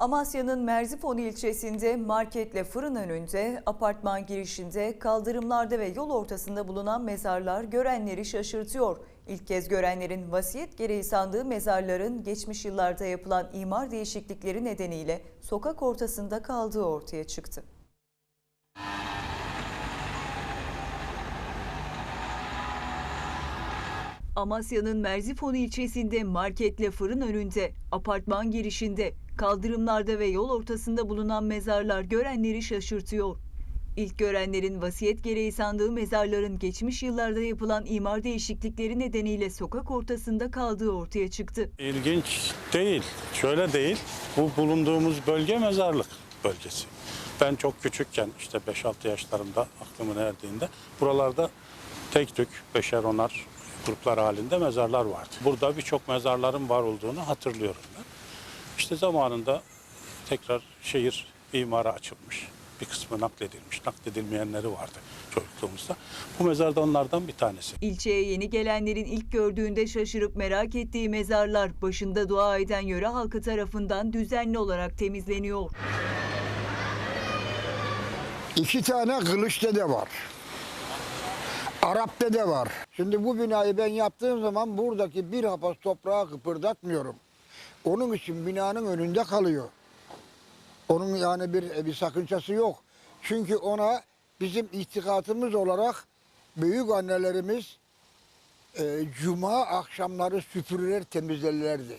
Amasya'nın Merzifon ilçesinde marketle fırın önünde, apartman girişinde, kaldırımlarda ve yol ortasında bulunan mezarlar görenleri şaşırtıyor. İlk kez görenlerin vasiyet gereği sandığı mezarların geçmiş yıllarda yapılan imar değişiklikleri nedeniyle sokak ortasında kaldığı ortaya çıktı. Amasya'nın Merzifon ilçesinde marketle fırın önünde, apartman girişinde, kaldırımlarda ve yol ortasında bulunan mezarlar görenleri şaşırtıyor. İlk görenlerin vasiyet gereği sandığı mezarların geçmiş yıllarda yapılan imar değişiklikleri nedeniyle sokak ortasında kaldığı ortaya çıktı. İlginç değil. Şöyle değil. Bu bulunduğumuz bölge mezarlık bölgesi. Ben çok küçükken işte 5-6 yaşlarımda aklımın erdiğinde buralarda tek tük beşer onar gruplar halinde mezarlar vardı. Burada birçok mezarların var olduğunu hatırlıyorum ben. İşte zamanında tekrar şehir imara açılmış. Bir kısmı nakledilmiş. Nakledilmeyenleri vardı çocukluğumuzda. Bu mezar da onlardan bir tanesi. İlçeye yeni gelenlerin ilk gördüğünde şaşırıp merak ettiği mezarlar başında dua eden yöre halkı tarafından düzenli olarak temizleniyor. İki tane kılıç dede var. Arap dede var. Şimdi bu binayı ben yaptığım zaman buradaki bir hapaz toprağı kıpırdatmıyorum. Onun için binanın önünde kalıyor. Onun yani bir, bir sakıncası yok. Çünkü ona bizim itikatımız olarak büyük annelerimiz e, cuma akşamları süpürüler temizlerlerdi.